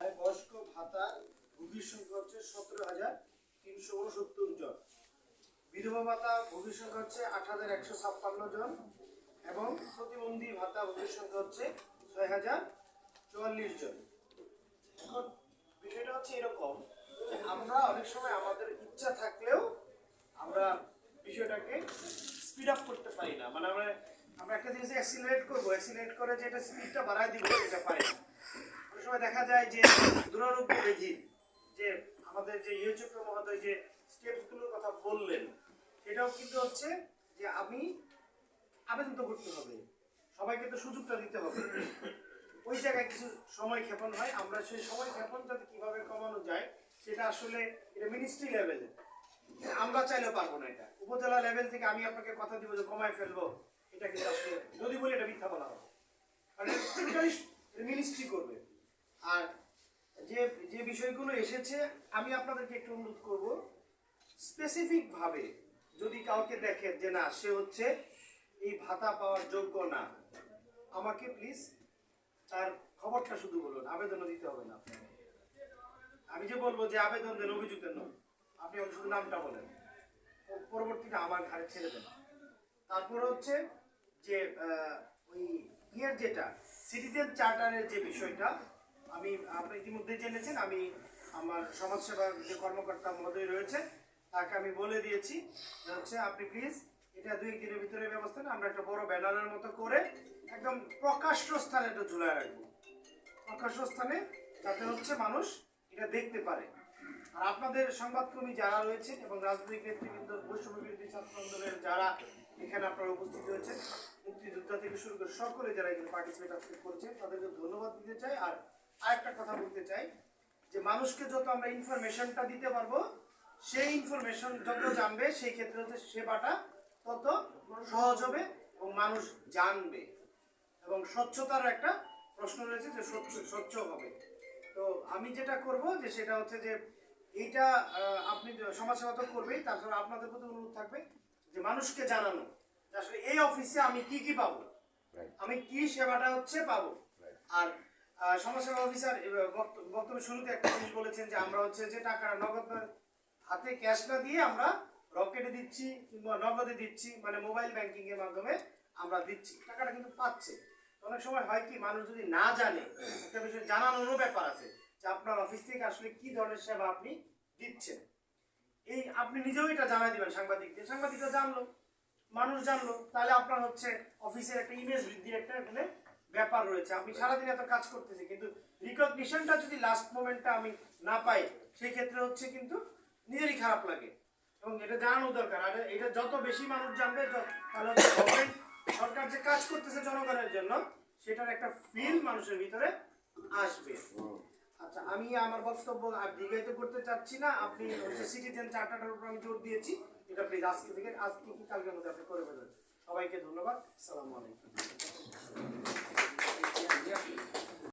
বয়স্ক ভাতা ভোগীর হচ্ছে সতেরো হাজার তিনশো উনসত্তর জন। বিধবা ভাতা ভোগীর হচ্ছে আট হাজার একশো ছাপ্পান্ন জন এবং প্রতিবন্ধী ভাতা ভোগীর হচ্ছে ছয় হাজার চুয়াল্লিশ জন। এখন হচ্ছে এরকম আমরা অনেক সময় আমাদের ইচ্ছা থাকলেও আমরা বিষয়টাকে স্পিড আপ করতে পারি না। মানে আমরা আমরা একটা জিনিস অ্যাক্সিলারেট করব অ্যাক্সিলারেট করে যে এটা স্পিডটা বাড়ায় দিব, এটা পারি না। সময় দেখা যায় যে দুরারোগ্য ব্যাধি যে আমাদের যে ইউটিউব মহোদয় যে স্টেপসগুলোর কথা বললেন, সেটাও কিন্তু হচ্ছে যে আমি আবেদন তো করতে হবে। সবাইকে তো সুযোগটা দিতে হবে। ওই জায়গায় কিছু সময় ক্ষেপণ হয়, আমরা সেই সময় ক্ষেপণটাকে কীভাবে কমানো যায়, সেটা আসলে এটা মিনিস্ট্রি লেভেলে আমরা চাইলেও পারব না এটা। উপজেলা লেভেল থেকে আমি আপনাকে কথা দিব যে কমায় ফেলব, এটা কিন্তু আসলে যদি বলি এটা মিথ্যা বলা হবে। কারণ মিনিস্ট্রি আর যে যে বিষয়গুলো এসেছে, আমি আপনাদেরকে একটু অনুরোধ করব। স্পেসিফিক ভাবে যদি কাউকে দেখেন যে না, সে হচ্ছে এই ভাতা পাওয়ার যোগ্য না, আমাকে প্লিজ তার খবরটা শুধু বলুন, আবেদনও দিতে হবে না। আমি যে বলব যে আবেদন দেন, অভিযোগ দেন, আপনি শুধু নামটা বলেন। পরবর্তীতে আমার ঘাড়ে ছেড়ে দেন। তারপর হচ্ছে যে ওই ইয়ের যেটা সিটিজেন চার্টারের যে বিষয়টা আমি, আপনি ইতিমধ্যে জেনেছেন, আমি আমার সমাজসেবার যে কর্মকর্তা মহোদয় রয়েছে, তাকে আমি বলে দিয়েছি হচ্ছে, আপনি প্লিজ এটা দুই দিনের ভিতরে ব্যবস্থা না আমরা একটা বড় ব্যানারের মতো করে একদম প্রকাশ্য স্থানে এটা ঝুলায় রাখব। প্রকাশ্য স্থানে যাতে হচ্ছে মানুষ এটা দেখতে পারে। আর আপনাদের সংবাদকর্মী যারা রয়েছেন এবং রাজনৈতিক নেতৃবৃন্দ, বৈষম্য বিরোধী ছাত্র আন্দোলনের যারা এখানে আপনারা উপস্থিত হয়েছেন মুক্তিযোদ্ধা থেকে শুরু করে সকলে যারা এখানে পার্টিসিপেট আজকে করেছেন, তাদেরকে ধন্যবাদ দিতে চাই। আর আরেকটা কথা বলতে চাই যে মানুষকে যত আমরা ইনফরমেশনটা দিতে পারব সেই ইনফরমেশন যত জানবে সেই ক্ষেত্রে হচ্ছে সেবাটা তত সহজ হবে এবং মানুষ জানবে। এবং স্বচ্ছতার একটা প্রশ্ন রয়েছে যে স্বচ্ছ স্বচ্ছ হবে। তো আমি যেটা করব যে সেটা হচ্ছে যে এইটা আপনি সমাজসেবা তো করবেই তাছাড়া আপনাদের প্রতি অনুরোধ থাকবে যে মানুষকে জানানো যে আসলে এই অফিসে আমি কি কি পাবো? আমি কি সেবাটা হচ্ছে পাবো? আর সমাজসেবা অফিসার বক্তব্য শুরুতে একটা জিনিস বলেছেন যে আমরা হচ্ছে যে টাকা নগদ হাতে ক্যাশ না দিয়ে আমরা রকেটে দিচ্ছি কিংবা নগদে দিচ্ছি মানে মোবাইল ব্যাংকিং এর মাধ্যমে আমরা দিচ্ছি। টাকাটা কিন্তু পাচ্ছে। অনেক সময় হয় কি, মানুষ যদি না জানে, একটা বিষয় জানানোরও ব্যাপার আছে যে আপনার অফিস থেকে আসলে কি ধরনের সেবা আপনি দিচ্ছেন। এই আপনি নিজেও এটা জানাই দিবেন সাংবাদিকদের। সাংবাদিকরা জানলো, মানুষ জানলো, তাহলে আপনার হচ্ছে অফিসের একটা ইমেজ বৃদ্ধির ব্যাপার রয়েছে। আপনি সারাদিন এত কাজ করতেছি কিন্তু রিকগনিশনটা যদি লাস্ট মোমেন্টটা আমি না পাই সেই ক্ষেত্রে হচ্ছে কিন্তু নিজেরই খারাপ লাগে। এবং এটা জানানো দরকার। আর এটা যত বেশি মানুষ জানবে তাহলে government, সরকার যে কাজ করতেছে জনগণের জন্য সেটার একটা ফিল মানুষের ভিতরে আসবে। আচ্ছা আমি আমার বক্তব্য আর দীর্ঘায়িত করতে চাচ্ছি না। আপনি হচ্ছে সিটিজেন চার্টারের উপর আমি জোর দিয়েছি। এটা প্লিজ আজকে থেকে আজকে কি কালকের মধ্যে আপনি করে ফেলবেন? সবাইকে ধন্যবাদ। আসসালামু আলাইকুম।